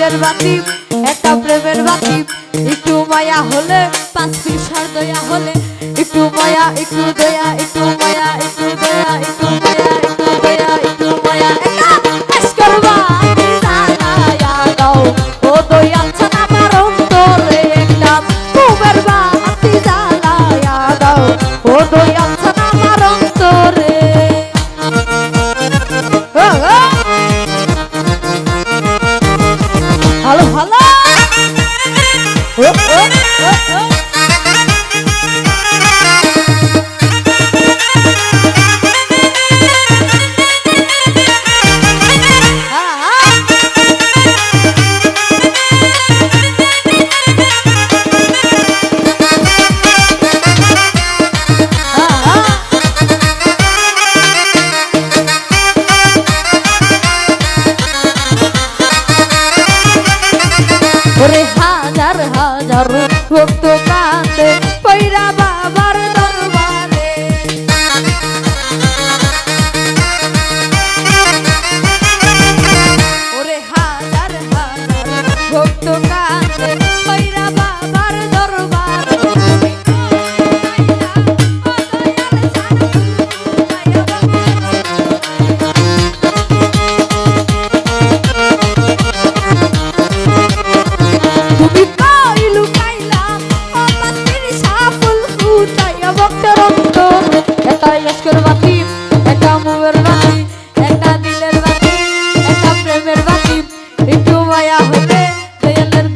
দিলের বাতি, একটা প্রেমের বাতি। একটু মায়া হলে, পাঁচ দয়া হলে, একটু মায়া, একটু দয়া। 嗯嗯嗯嗯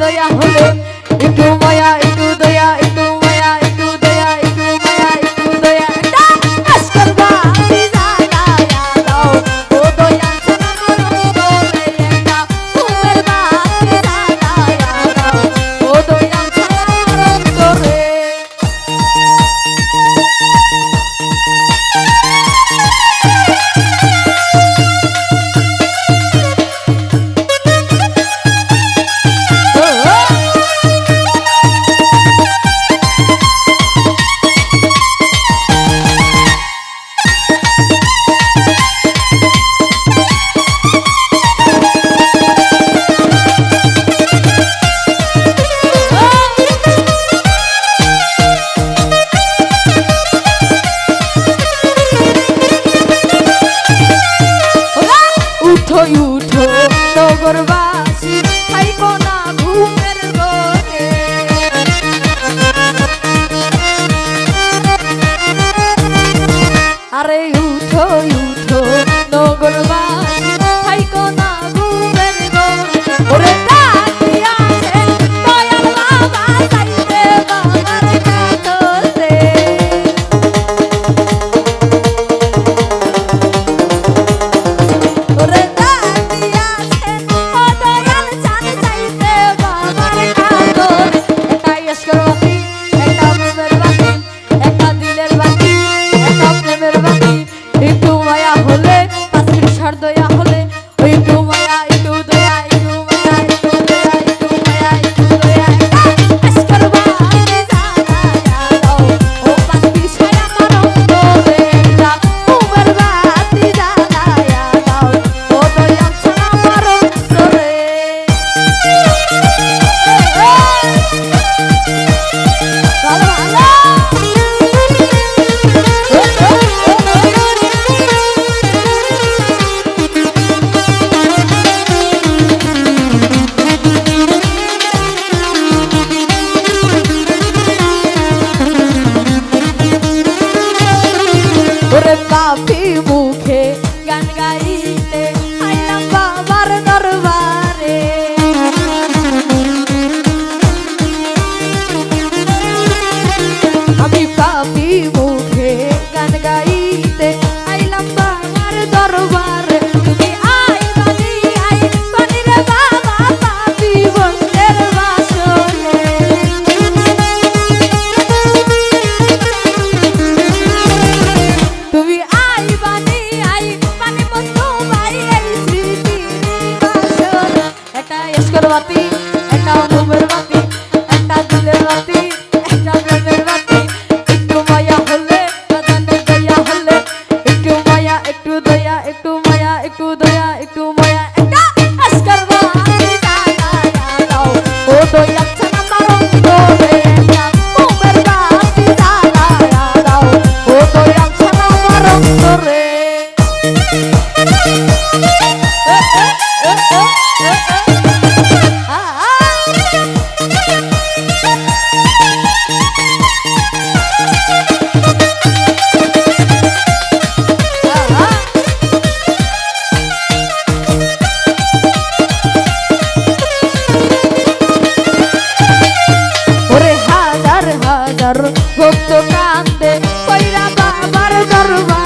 দয়া হলে নগরবাসী কান্দে কইরা বাবার দরবারে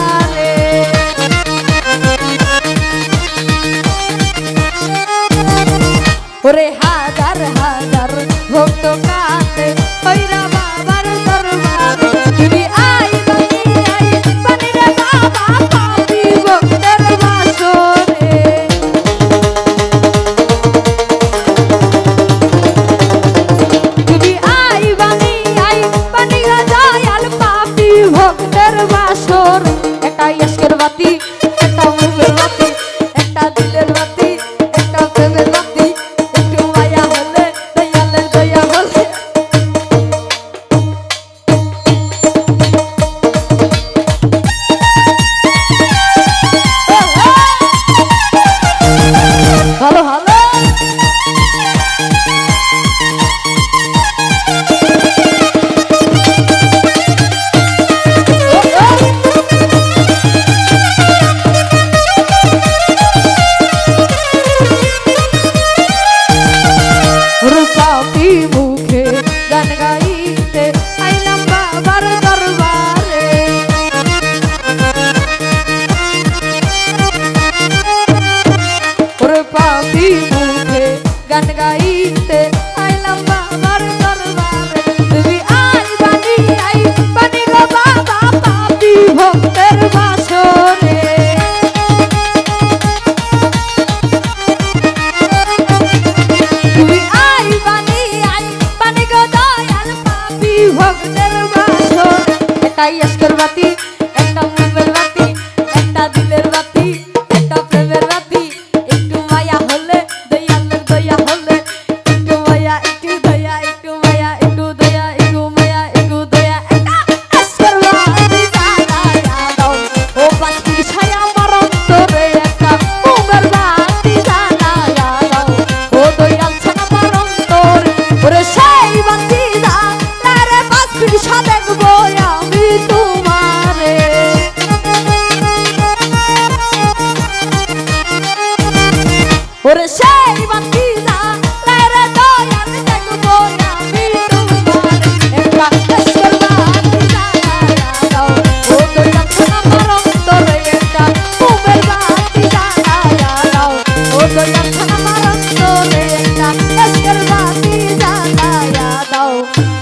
Thank you.